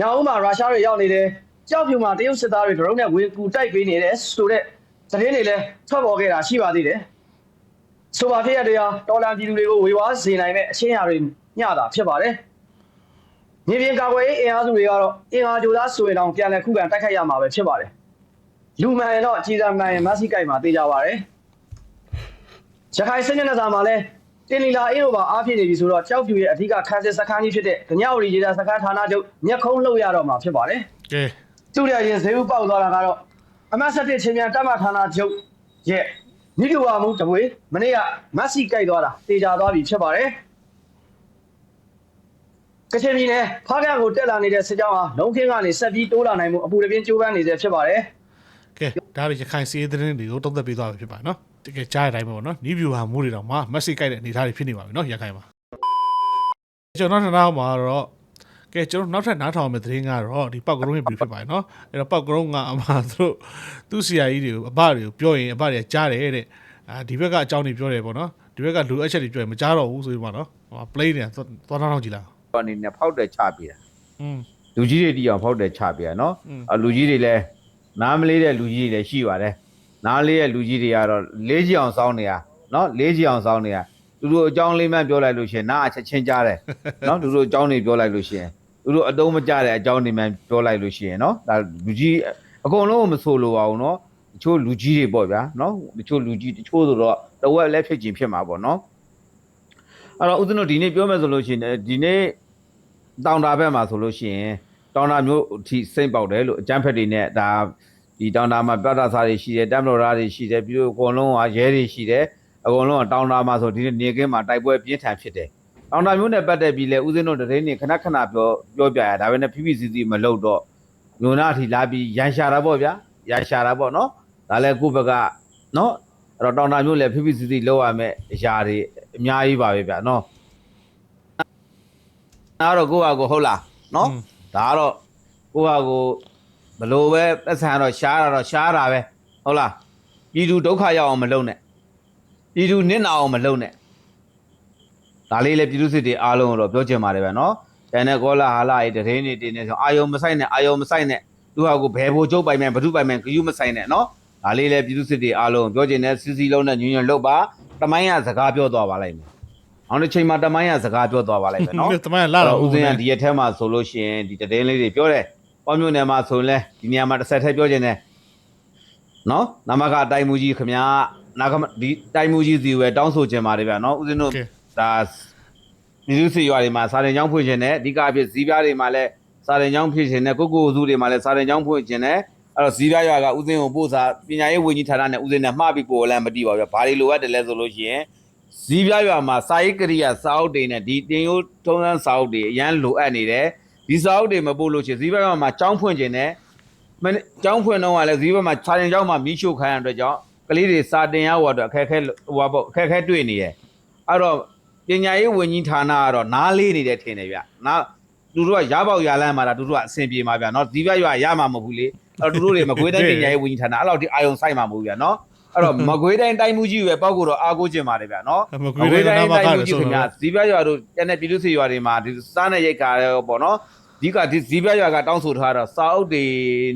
ညောင်ဦးမှာရုရှားတွေရောက်နေတယ်ကြောက်ဖြူမှာတရုတ်စစ်သားတွေဒရုန်းနဲ့ဝင်ကူတိုက်ပေးနေတယ်ဆိုတဲ့သတင်းတွေလည်းထွက်ပေါ်ခဲ့တာရှိပါသေးတယ်ဆိုပါဖြစ်ရတဲ့ဟာတော်လန်ပြည်သူတွေကိုဝေဝါးစေနိုင်မဲ့အချင်းအရာတွေ ညတာဖြစ်ပါတယ်မြေပြင်ကာကွယ်ရေးအင်အားစုတွေကတော့အင်အားကြိုးသားဆိုရင်တော့ပြန်လည်ခုခံတိုက်ခိုက်ရမှာပဲဖြစ်ပါတယ်လူမှန်ရင်တော့အကြီးစားမှန်ရင်မဆီကိုက်မှာတေးကြပါတယ်ရခိုင်စစ်မျက်နှာစာမှာလည်းတင်လီလာအင်းတို့ပါအားဖြစ်နေပြီဆိုတော့ကြောက်ဖြူရဲ့အဓိကခန်းစစ်စခန်းကြီးဖြစ်တဲ့ဒညဝရီရေဒါစခန်းဌာနချုပ်မြက်ခုံးလှုပ်ရတော့မှာဖြစ်ပါတယ်ကဲ။သူ့ရရင်ဇေဥပေါက်သွားတာကတော့အမတ်ဆက်တဲ့ချင်းမြန်တပ်မဌာနချုပ်ရဲ့မိတူဝမှုတပွေမနေ့ကမက်ဆီကြိုက်သွားတာတေချာသွားပြီဖြစ်ပါတယ်။ ကချင်ပြည်နယ်ဖားကန့်ကိုတက်လာနေတဲ့စစ်ကြောင်းဟာလုံခင်းကနေဆက်ပြီးတိုးလာနိုင်မှုအပူတပြင်းကြိုးပမ်းနေစေဖြစ်ပါတယ်။ကဲဒါတွေရခိုင်စီးရေးသတင်းတွေကိုတုံးသက်ပေးသွားပြီဖြစ်ပါနော်တကယ်ကြားရတိုင်းပဲပေါ့နော်နီးဗျူဟာမိုးတွေတော့မှမက်ဆေ့ကြိုက်တဲ့အနေအထားတွေဖြစ်နေပါပြီနော်ရခိုင်မှာကျွန်တော်နောက်ထပ်နောက်မှာတော့ကဲကျွန်တော်နောက်ထပ်နားထောင်မယ့်သတင်းကတော့ဒီပောက်ကရုံးရဲ့ပြီဖြစ်ပါတယ်နော်အဲ့တော့ပောက်ကရုံးကအမှသူတို့သူ့ဆရာကြီးတွေကိုအဘတွေကိုပြောရင်အဘတွေကကြားတယ်တဲ့အာဒီဘက်ကအကြောင်းတွေပြောတယ်ပေါ့နော်ဒီဘက်ကလူအပ်ချက်တွေပြောရင်မကြားတော့ဘူးဆိုပြီးမှနော်ဟို play နေတာသွားနောက်ကြည့်လား အနေနဲ့ဖောက်တယ်ချပြတာ อืม လူကြီးတွေတီအောင်ဖောက်တယ်ချပြတာเนาะ อืม အလူကြီးတွေလည်းနားမလေးတဲ့လူကြီးတွေလည်းရှိပါတယ်နားလေးတဲ့လူကြီးတွေကတော့လေးကြီးအောင်စောင်းနေတာเนาะလေးကြီးအောင်စောင်းနေတာသူတို့အကြောင်းလေးမှပြောလိုက်လို့ရှိရင်နားအချက်ချင်းကြားတယ်เนาะသူတို့အကြောင်းတွေပြောလိုက်လို့ရှိရင်သူတို့အတုံးမကြတဲ့အကြောင်းတွေမှပြောလိုက်လို့ရှိရင်เนาะဒါလူကြီးအကုန်လုံးကိုမဆိုလိုပါဘူးเนาะတချို့လူကြီးတွေပေါ့ဗျာเนาะတချို့လူကြီးတချို့ဆိုတော့တဝက်လည်းဖြစ်ချင်းဖြစ်မှာပေါ့เนาะအဲ့တော့ဦးဇင်းတို့ဒီနေ့ပြောမယ်ဆိုလို့ရှိရင်ဒီနေ့ တောင်တာဘက်မှာဆိုလို့ရှိရင်တောင်တာမျိုးအထိစိမ့်ပေါက်တယ်လို့အကြမ်းဖက်တွေနဲ့ဒါဒီတောင်တာမှာပြတာစားတွေရှိတယ်တမ်မတော်သားတွေရှိတယ်ပြီးတော့အကုန်လုံးကရဲတွေရှိတယ်အကုန်လုံးကတောင်တာမှာဆိုဒီနေ့နေကင်းမှာတိုက်ပွဲပြင်းထန်ဖြစ်တယ်တောင်တာမျိုးနဲ့ပတ်သက်ပြီးလဲဦးစင်းတို့တရင်နေခဏခဏပြောပြောပြရဒါပဲနဲ့ဖိဖိစီစီမလုပ်တော့ညိုနာအထိလာပြီးရန်ရှာတာပေါ့ဗျာရန်ရှာတာပေါ့နော်ဒါလဲကိုယ့်ဘက်ကနော်အဲ့တော့တောင်တာမျိုးလဲဖိဖိစီစီလောက်ရမယ်အရာတွေအများကြီးပါပဲဗျာနော် အဲ့တော့ကိုယ့်ဟာကိုယ်ဟုတ်လားနော်ဒါကတော့ကိုယ့်ဟာကိုယ်ဘလို့ပဲပတ်စံတော့ရှားတာတော့ရှားတာပဲဟုတ်လားပြည်သူဒုက္ခရောက်အောင်မလုပ်နဲ့ပြည်သူနစ်နာအောင်မလုပ်နဲ့ဒါလေးလည်းပြည်သူစစ်တွေအားလုံးကိုတော့ပြောချင်ပါတယ်ဗျာနော်ရကျန်တဲ့ကောလာဟာလာတွေတရင်တွေတင်နေဆိုအာယုံမဆိုင်နဲ့အာယုံမဆိုင်နဲ့သူဟာကိုဘယ်ဘိုလ်ချုပ်ပိုင်မယ်ဘသူပိုင်မယ်ဂယုမဆိုင်နဲ့နော်ဒါလေးလည်းပြည်သူစစ်တွေအားလုံးပြောချင်တဲ့စီစီလုံးနဲ့ညွညွလောက်ပါတမိုင်းရစကားပြောသွားပါလိုက်မယ် အောင်တစ်ချိန်မှာတမိုင်းရစကားပြောသွားပါလိုက်မယ်နော်တမန်လာတော့ဦးစင်းကဒီရက်ထဲမှာဆိုလို့ရှိရင်ဒီတည်င်းလေးတွေပြောတယ်။ပေါမျိုးနယ်မှာဆိုရင်လဲဒီနေရာမှာတစ်ဆက်ထည့်ပြောခြင်းတယ်။နော်နမကတိုင်းမူကြီးခမညာနာကမဒီတိုင်းမူကြီးစီဝဲတောင်းဆိုခြင်းပါတယ်ဗျာနော်ဦးစင်းတို့ဒါပြည်သူစစ်ရွာတွေမှာစာရင်ကျောင်းဖွင့်ခြင်းနဲ့အဓိကအဖြစ်ဇီးပြားတွေမှာလဲစာရင်ကျောင်းဖွင့်ခြင်းနဲ့ကိုကိုစုတွေမှာလဲစာရင်ကျောင်းဖွင့်ခြင်းနဲ့အဲ့တော့ဇီးပြားရွာကဦးစင်းကိုပို့စာပညာရေးဝန်ကြီးဌာနနဲ့ဦးစင်းနဲ့မှားပြီးပို့လဲမသိပါဘူးဗျာဘာတွေလိုအပ်တယ်လဲဆိုလို့ရှိရင် ဇီးပြားရွာမှာစာရေးကရိယာစာအုပ်တွေနဲ့ဒီတင်ရိုးထုံးစမ်းစာအုပ်တွေအရန်လိုအပ်နေတယ်ဒီစာအုပ်တွေမပို့လို့ရှိရင်ဇီးပြားရွာမှာကျောင်းဖွင့်ခြင်းနဲ့မနေ့ကျောင်းဖွင့်တော့ကလည်းဇီးပြားမှာခြာရင်ကျောင်းမှာမီးရှို့ခိုင်းရတဲ့အတွက်ကြောင့်ကလေးတွေစာတင်ရဟိုတော့အခက်အခဲဟိုပါပေါ့အခက်အခဲတွေ့နေရဲ့အဲ့တော့ပညာရေးဝန်ကြီးဌာနကတော့နားလေးနေတယ်ထင်တယ်ဗျနားသူတို့ကရပေါက်ရလန်းမှာဒါသူတို့ကအဆင်ပြေမှာဗျနော်ဇီးပြားရွာရမှာမဟုတ်ဘူးလေအဲ့တော့သူတို့တွေမကွေးတိုင်းပညာရေးဝန်ကြီးဌာနအဲ့လောက်ဒီအာယုံဆိုင်မှာမဟုတ်ဘူးဗျနော် အဲ့တော့မကွေးတိုင်းတိုင်းမှုကြီးပဲပောက်ကိုတော့အားကိုးကျင်ပါတယ်ဗျနော်မကွေးတဲ့နာမကလည်းဆိုခင်ဗျာတော့ဇီးပြရွာတို့ကျန်တဲ့ပြည်သူ့စစ်ရွာတွေမှာဒီစားနဲ့ရိတ်ကာရောပေါ့နော်ဒီကဒီဇီးပြရွာကတောင်းဆိုထားတော့စာအုပ်တွေ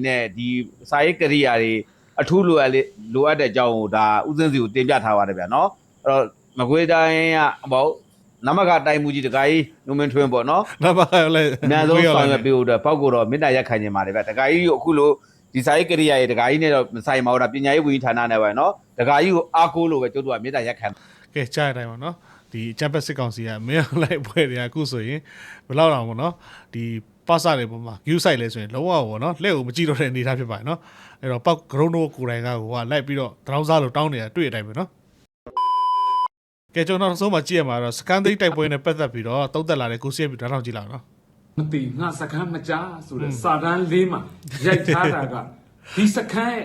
နဲ့ဒီစာရေးကရိယာတွေအထူးလိုအပ်လေလိုအပ်တဲ့အကြောင်းကိုဒါဥစဉ်စီကိုတင်ပြထားပါတယ်ဗျာနော်အဲ့တော့မကွေးတိုင်းကပေါ့နမကတိုင်းမူကြီးတခါကြီးနုံမင်းထွန်းပေါ့နော်နာမကလည်းအများဆုံးဆောင်ရွက်ပေးဖို့အတွက်ပောက်ကိုတော့မေတ္တာရက်ခံနေပါတယ်ဗျတခါကြီးကိုအခုလို ဒီစာရေးကရိယာရဲ့တခါကြီးနဲ့တော့မဆိုင်ပါဘူးဒါပညာရေးဝန်ကြီးဌာနနဲ့ပဲနော်တခါကြီးကိုအားကိုးလို့ပဲကျုပ်တို့ကမေတ္တာရက်ခံကဲကြားရတိုင်းပါနော်ဒီချမ်ပီယံစစ်ကောင်စီကမင်းလိုက်ပွဲတွေကအခုဆိုရင်ဘယ်လောက်တောင်ပေါ့နော်ဒီပါစတွေပေါ်မှာ view site လဲဆိုရင်လုံးဝပေါ့နော်လက်ကိုမကြည့်တော့တဲ့အနေအထားဖြစ်ပါတယ်နော်အဲ့တော့ပောက်ဂရုံးတို့ကိုယ်တိုင်ကဟိုကလိုက်ပြီးတော့တရောင်းစားလို့တောင်းနေတာတွေ့တဲ့အတိုင်းပဲနော်ကဲကျွန်တော်နောက်ဆုံးမှကြည့်ရမှာတော့စကန်သိတိုက်ပွဲနဲ့ပတ်သက်ပြီးတော့တုံးသက်လာတဲ့ကိုစီးပြီးဓာတ်ထောင်ကြည့်လာနော် မသိငါစကမ်းမကြားဆိုတဲ့စာတန်းလေးမှာရိုက်ထားတာကဒီစကမ်းရဲ့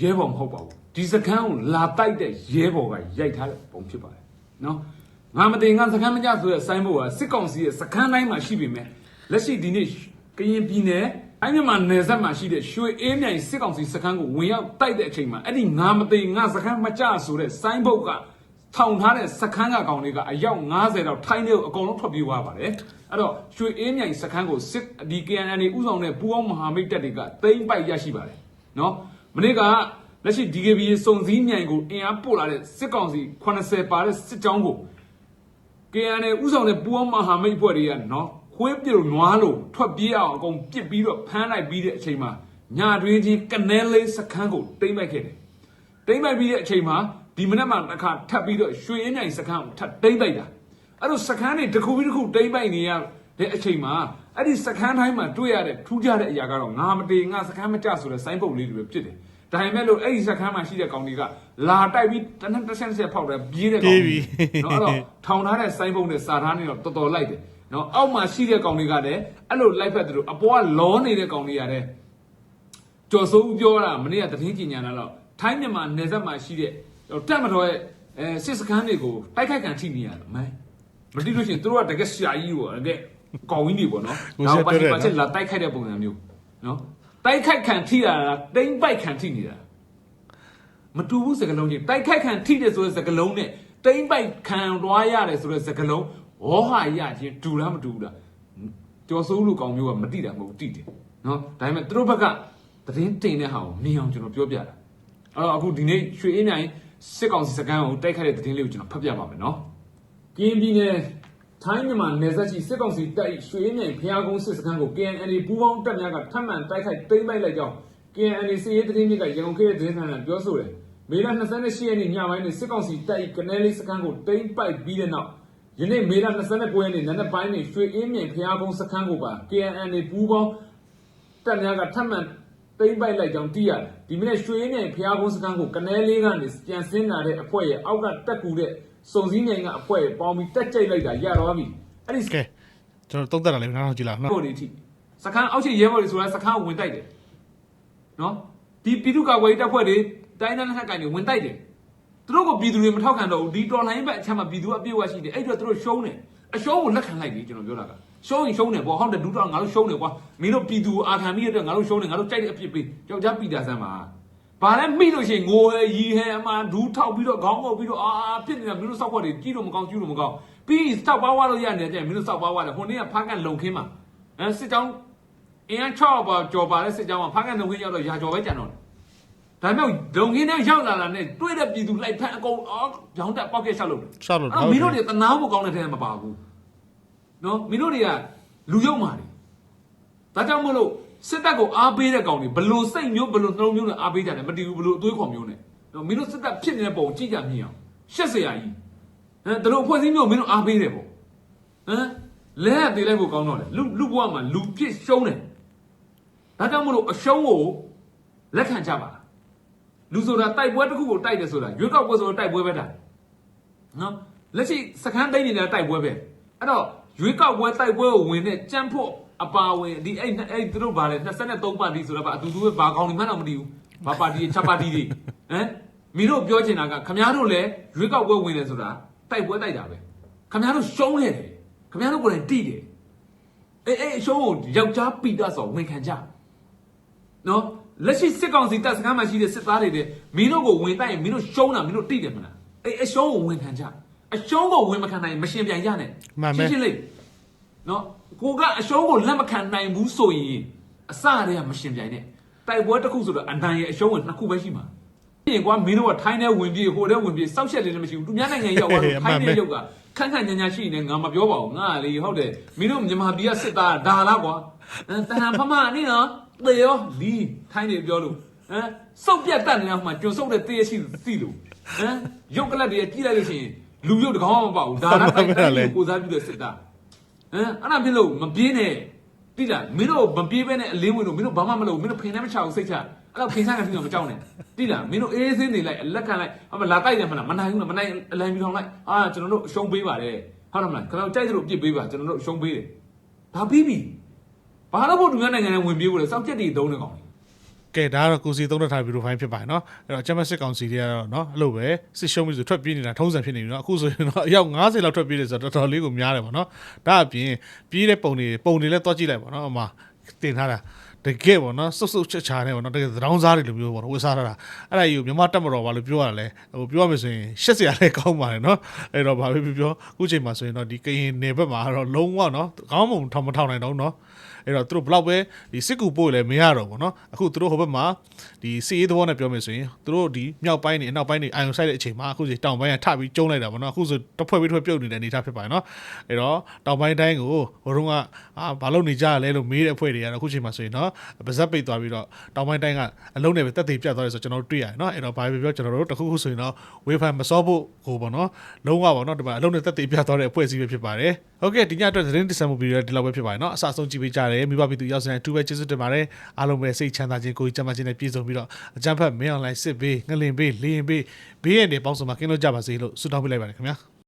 ရဲဘော်မဟုတ်ပါဘူးဒီစကမ်းကိုလာတိုက်တဲ့ရဲဘော်ကရိုက်ထားတဲ့ပုံဖြစ်ပါတယ်နော်ငါမသိငါစကမ်းမကြားဆိုတဲ့ဆိုင်းဘုတ်ကစစ်ကောင်စီရဲ့စကမ်းတိုင်းမှာရှိပေမဲ့လက်ရှိဒီနေ့ကရင်ပြည်နယ်အိုင်းမြန်မာနယ်စပ်မှာရှိတဲ့ရွှေအေးမြိုင်စစ်ကောင်စီစကမ်းကိုဝင်ရောက်တိုက်တဲ့အချိန်မှာအဲ့ဒီငါမသိငါစကမ်းမကြားဆိုတဲ့ဆိုင်းဘုတ်က ထောင်ထားတဲ့စခန်းကကောင်တွေကအယောက်90လောက်ထိုင်းတွေကိုအကုန်လုံးထွက်ပြေးသွားပါတယ်အဲ့တော့ရွှေအေးမြိုင်စခန်းကိုစစ်ဒီ KNN ဥဆောင်တဲ့ပူးပေါင်းမဟာမိတ်တပ်တွေကတိမ့်ပိုက်ရရှိပါတယ်နော်မနေ့ကလက်ရှိ DKB စုံစည်းမြိုင်ကိုအင်အားပို့လာတဲ့စစ်ကောင်စီ80ပါတဲ့စစ်ကြောင်းကို KNN ဥဆောင်တဲ့ပူးပေါင်းမဟာမိတ်ဖွဲ့တွေကနော်ခွေးပြလို့နွားလို့ထွက်ပြေးအောင်အကုန်ပစ်ပြီးတော့ဖမ်းလိုက်ပြီးတဲ့အချိန်မှာညာတွင်းချင်းကနေလေးစခန်းကိုတိမ့်ပိုက်ခဲ့တယ်တိမ့်ပိုက်ပြီးတဲ့အချိန်မှာ ဒီမနက်မှတစ်ခါထပ်ပြီးတော့ရွှေရင်နိုင်စခန်းကိုထပ်တိမ့်ပိုက်တာအဲ့တော့စခန်းတွေတစ်ခုပြီးတစ်ခုတိမ့်ပိုက်နေရတဲ့အချိန်မှာအဲ့ဒီစခန်းတိုင်းမှာတွေ့ရတဲ့ထူးခြားတဲ့အရာကတော့ငါမတေငါစခန်းမကြဆိုတဲ့ဆိုင်းပုတ်လေးတွေပဲဖြစ်တယ်ဒါပေမဲ့လို့အဲ့ဒီစခန်းမှာရှိတဲ့ကောင်တွေကလာတိုက်ပြီးတနက်တစ်ဆက်ဆက်ဖောက်တယ်ပြေးတဲ့ကောင်တွေနော်အဲ့တော့ထောင်ထားတဲ့ဆိုင်းပုတ်နဲ့စာထားနေတော့တော်တော်လိုက်တယ်နော်အောက်မှာရှိတဲ့ကောင်တွေကလည်းအဲ့လိုလိုက်ဖက်တယ်လို့အပေါ်ကလောနေတဲ့ကောင်တွေကလည်းကျော်စိုးဦးပြောတာမနေ့ကသတင်းကြညာလာတော့ထိုင်းမြန်မာနယ်စပ်မှာရှိတဲ့ တက်မတော်ရဲ့အဲစစ်စခန်းတွေကိုတိုက်ခိုက်ခံထိနေရတယ်အမဲမတိလို့ရှိရင်သူတို့ကတကယ်ရှာကြီးပေါ့တကယ်ကောင်းဝင်းတွေပေါ့နော်ဒါပါချင်ပါချင်လာတိုက်ခိုက်တဲ့ပုံစံမျိုးနော်တိုက်ခိုက်ခံထိတာလားတိမ့်ပိုက်ခံထိနေတာမတူဘူးစကလုံးကြီးတိုက်ခိုက်ခံထိတယ်ဆိုတဲ့စကလုံးနဲ့တိမ့်ပိုက်ခံသွားရတယ်ဆိုတဲ့စကလုံးဝေါဟာရချင်းတူလားမတူဘူးလားကျော်စိုးလူကောင်မျိုးကမတိတာမဟုတ်ဘူးတိတယ်နော်ဒါပေမဲ့သူတို့ဘက်ကသတင်းတင်တဲ့ဟာကိုမြင်အောင်ကျွန်တော်ပြောပြတာအဲ့တော့အခုဒီနေ့ရွှေအင်းနိုင် စစ်ကောင်စီစခန်းကိုတိုက်ခိုက်တဲ့သတင်းလေးကိုကျွန်တော်ဖတ်ပြပါမယ်နော်ကင်းပြည်နယ်ထိုင်းမြန်မာနယ်စပ်ရှိစစ်ကောင်စီတပ်၏ရွှေအင်းနိုင်ဖျားကုန်းစစ်စခန်းကို KNL ပူးပေါင်းတပ်များကထပ်မံတိုက်ခိုက်သိမ်းပိုက်လိုက်ကြောင်း KNL စစ်ရေးသတင်းမြစ်ကရန်ကုန်ခေတ်သတင်းဌာနပြောဆိုတယ်မေလ28ရက်နေ့ညပိုင်းတွင်စစ်ကောင်စီတပ်၏ကနေလေးစခန်းကိုသိမ်းပိုက်ပြီးတဲ့နောက်ယနေ့မေလ29ရက်နေ့နံနက်ပိုင်းတွင်ရွှေအင်းမြိုင်ဖျားကုန်းစခန်းကိုပါ KNL ပူးပေါင်းတပ်များကထပ်မံ သိမ့်ပိုက်လိုက်ကြောင်းသိရတယ်ဒီမနေ့ရွှေရင်းနယ်ဖျားကုန်းစခန်းကိုကနဲလေးကနေပြန်ဆင်းလာတဲ့အဖွဲ့ရဲ့အောက်ကတက်ကူတဲ့စုံစည်းမြိုင်ကအဖွဲ့ရဲ့ပေါင်းပြီးတက်ကြိတ်လိုက်တာရတော့ပြီအဲ့ဒီကဲကျွန်တော်တုံးသက်လာလေးဓာတ်ထောင်ကြည့်လာနော်ဘော်ဒီအထိစခန်းအောက်ခြေရဲဘော်တွေဆိုတာစခန်းကိုဝင်တိုက်တယ်နော်ဒီပြည်သူ့ကာကွယ်ရေးတပ်ဖွဲ့တွေတိုင်းတိုင်းလက်နက်ကိုင်တွေဝင်တိုက်တယ်သူတို့ကပြည်သူတွေမထောက်ခံတော့ဘူးဒီတော်လိုင်းဘက်အချက်မှာပြည်သူအပြည့်အဝရှိတယ်အဲ့တော့သူတို့ရှုံးတယ်အရှုံးကိုလက်ခံလိုက်ပြီကျွန်တော်ပြောတာက ရှုံးရင်ရှုံးတယ်ပေါ့ဟုတ်တယ်ဒူတော့ငါတို့ရှုံးတယ်ကွာမင်းတို့ပြည်သူအာခံပြီးတဲ့အတွက်ငါတို့ရှုံးတယ်ငါတို့ကြိုက်တဲ့အပြစ်ပေးကြောက်ကြပီတာဆန်ပါဘာလဲမိလို့ရှိရင်ငိုဟဲရီဟဲအမှဒူးထောက်ပြီးတော့ခေါင်းငုပ်ပြီးတော့အာဖြစ်နေတာမင်းတို့စောက်ခွက်တွေကြီးလို့မကောင်းကျူးလို့မကောင်းပြီးစောက်ပါဝါလို့ရနေတယ်မင်းတို့စောက်ပါဝါတယ်ဟိုနေ့ကဖားကန်လုံခင်းမှာအဲစစ်ကြောင်းအင်း6ပါကြော်ပါလဲစစ်ကြောင်းမှာဖားကန်လုံခင်းရောက်တော့ရာကြော်ပဲကြံတော့တယ်ဒါပေမဲ့လုံခင်းထဲရောက်လာတာနဲ့တွေ့တဲ့ပြည်သူလိုက်ဖက်အကုန်အော်ကြောင်းတက်ပေါက်ကက်ရှောက်လို့ရှောက်လို့အဲ့မင်းတို့တွေတနာဖို့ကောင်းတဲ့ထဲမှာမပါဘူး နော်မင်းတို့တွေကလူယုံမာတယ်ဒါကြောင့်မလို့စစ်တပ်ကိုအားပေးတဲ့ကောင်တွေဘလို့စိတ်မျိုးဘလို့နှလုံးမျိုးနဲ့အားပေးကြတယ်မတည်ဘူးဘလို့အသွေးခွန်မျိုးနဲ့နော်မင်းတို့စစ်တပ်ဖြစ်နေတဲ့ပုံကြည့်ကြမြင်အောင်ရှက်စရာကြီးဟမ်တို့အဖွဲ့အစည်းမျိုးမင်းတို့အားပေးတယ်ပေါ့ဟမ်လဲရသေးလိုက်ဖို့ကောင်းတော့လေလူလူဘဝမှာလူပြစ်ရှုံးတယ်ဒါကြောင့်မလို့အရှုံးကိုလက်ခံကြပါလားလူဆိုတာတိုက်ပွဲတစ်ခုကိုတိုက်တယ်ဆိုတာရွေးကောက်ပွဲဆိုတာတိုက်ပွဲပဲတာနော်လက်ရှိစကမ်းတိုင်းနေတဲ့တိုက်ပွဲပဲအဲ့တော့ ရွေးကောက်ပွဲတိုက်ပွဲကိုဝင်တဲ့ကြမ်းဖို့အပါဝင်ဒီအဲ့အဲ့သူတို့ဗာလေ23ပါတီဆိုတော့ဗာအတူတူပဲဘာကောင်းနေမှန်းတော့မသိဘူးဘာပါတီချက်ပါတီတွေဟမ်မင်းတို့ပြောချင်တာကခမားတို့လည်းရွေးကောက်ပွဲဝင်တယ်ဆိုတာတိုက်ပွဲတိုက်တာပဲခမားတို့ရှုံးနေတယ်ခမားတို့ကိုယ်တိုင်တိတယ်အေးအေးအရှုံးကိုယောက်ျားပီတာဆိုဝင်ခံကြနော်လက်ရှိစစ်ကောင်စီတပ်စခန်းမှာရှိတဲ့စစ်သားတွေလည်းမင်းတို့ကိုဝင်တိုက်ရင်မင်းတို့ရှုံးတာမင်းတို့တိတယ်မလားအေးအရှုံးကိုဝင်ခံကြ အရှုံးကိုဝင်မခံနိုင်ရင်မရှင်ပြန်ရနဲ့မှန်ပဲ ရှင်းရှင်းလေးနော်ကိုကအရှုံးကိုလက်မခံနိုင်ဘူးဆိုရင်အစတည်းကမရှင်ပြန်နဲ့တိုက်ပွဲတစ်ခုဆိုတော့အနိုင်ရဲ့အရှုံးဝင်နှစ်ခုပဲရှိမှာပြင်ကွာမင်းတို့ကထိုင်းတဲ့ဝင်ပြေဟိုတဲ့ဝင်ပြေစောက်ချက်လေးလည်းမရှိဘူးသူများနိုင်ငံရောက်သွားတော့ထိုင်းတဲ့ရုပ်ကခန့်ခန့်ညာညာရှိနေငါမပြောပါဘူးငါလေဟုတ်တယ်မင်းတို့မြန်မာပြည်ကစစ်သားဒါလားကွာတဟန်ဖမအနည်းနော်သေရောလီထိုင်းနေပြောလို့ဟမ်စုပ်ပြတ်တတ်နေအောင်မှကျွန်းစုပ်တဲ့တေးရှိသိလို့ဟမ်ရုပ်ကလပ်တွေကြီးလိုက်လို့ရှိရင် လူရုပ်တကောင်မှမပေါ့ဘူးဒါလားတိုင်းတိုင်းကိုစားပြုတဲ့စစ်သားဟမ်အဲ့ဒါဖြစ်လို့မပြေးနဲ့တိလားမင်းတို့မပြေးပဲနဲ့အလင်းဝင်လို့မင်းတို့ဘာမှမလုပ်ဘူးမင်းတို့ဖင်နဲ့မချအောင်စိတ်ချအဲ့တော့ဖင်ဆိုင်ကဖြစ်တော့မကြောက်နဲ့တိလားမင်းတို့အေးအေးဆေးနေလိုက်အလက်ခံလိုက်ဟာမလာတိုက်တယ်မလားမနိုင်ဘူးလားမနိုင်အလိုင်းပြီးထောင်လိုက်အာကျွန်တော်တို့အရှုံးပေးပါတယ်ဟုတ်တယ်မလားကျွန်တော်ကြိုက်သလိုပြစ်ပေးပါကျွန်တော်တို့အရှုံးပေးတယ်ဒါပြီးပြီဘာလို့ဘုဒ္ဓများနိုင်ငံနဲ့ဝင်ပြေးဖို့လဲစောက်ချက်တွေသုံးနေကောင် ကဲဒါကတော့ကိုစီသုံးတထားဗီဒီယိုဖိုင်ဖြစ်ပါတယ်နော်အဲ့တော့ Champions ကောင်စီတွေကတော့နော်အဲ့လိုပဲစစ်ရှုံးပြီးဆိုထွက်ပြေးနေတာထုံးစံဖြစ်နေပြီနော်အခုဆိုရင်တော့အယောက်90လောက်ထွက်ပြေးတယ်ဆိုတော့တော်တော်လေးကိုများတယ်ပေါ့နော်ဒါအပြင်ပြေးတဲ့ပုံတွေပုံတွေလည်းတွက်ကြည့်လိုက်ပေါ့နော်အမတင်ထားတာတကယ်ပေါ့နော်စုပ်စုပ်ချက်ချာနေပေါ့နော်တကယ်သရောင်းစားတွေလိုမျိုးပေါ့နော်ဝေစားထားတာအဲ့ဒါကြီးကိုမြမတက်မတော်ပါလို့ပြောရတာလဲဟိုပြောရမယ်ဆိုရင်ရှက်စရာလည်းကောင်းပါတယ်နော်အဲ့တော့ဘာပဲပြောပြောအခုချိန်မှာဆိုရင်တော့ဒီကရင်နယ်ဘက်မှာတော့လုံးဝနော်ခေါင်းမုံထောင်မထောင်နိုင်တော့နော် အဲ့တော့သူတို့ဘလောက်ပဲဒီစစ်ကူပို့လည်းမရတော့ဘူးเนาะအခုသူတို့ဟိုဘက်မှာ ဒီစီအေးသဘောနဲ့ပြောမယ်ဆိုရင်သူတို့ဒီမြောက်ပိုင်းနေအနောက်ပိုင်းနေအာယုံဆိုင်တဲ့အချိန်မှာအခုစီတောင်ပိုင်းကထပြီးကျုံးလိုက်တာပေါ့နော်အခုဆိုတစ်ဖွဲ့ပြီးတစ်ဖွဲ့ပြုတ်နေတဲ့အနေအထားဖြစ်ပါတယ်နော်အဲ့တော့တောင်ပိုင်းတိုင်းကိုဟိုတုန်းကအာဘာလို့နေကြရလဲလို့မေးတဲ့အဖွဲ့တွေကတော့အခုချိန်မှာဆိုရင်နော်ပါဇက်ပိတ်သွားပြီးတော့တောင်ပိုင်းတိုင်းကအလုံးနဲ့ပဲတက်သေးပြတ်သွားတယ်ဆိုကျွန်တော်တို့တွေ့ရတယ်နော်အဲ့တော့ဘာပဲပြောကျွန်တော်တို့တခုခုဆိုရင်တော့ဝေဖန်မစောဖို့ကိုပေါ့နော်လုံးဝပေါ့နော်ဒီမှာအလုံးနဲ့တက်သေးပြတ်သွားတဲ့အဖွဲ့အစည်းပဲဖြစ်ပါတယ်ဟုတ်ကဲ့ဒီညအတွက်သတင်းတိစံမှုပြီးတော့ဒီလောက်ပဲဖြစ်ပါတယ်နော်အစဆုံးကြည့်ပေးကြတယ်မိဘပြည်သူရောက်စတဲ့2ပဲကျေးဇူးတင်ပါတယ်အားလုံးပဲစိတ်ချမ်းသာခြင်းကိုယ်ကြီးကျမ်းမာခြင်းနဲ့ပြည့်စုံပြီးတော့အကြမ်းဖက်မင်းအွန်လိုင်းစစ်ဘေးငလင်ဘေးလင်းဘေးဘေးရည်တွေပေါင်းစုံမှာကင်းလို့ကြပါစေလို့ဆုတောင်းပေးလိုက်ပါတယ်ခင်ဗျာ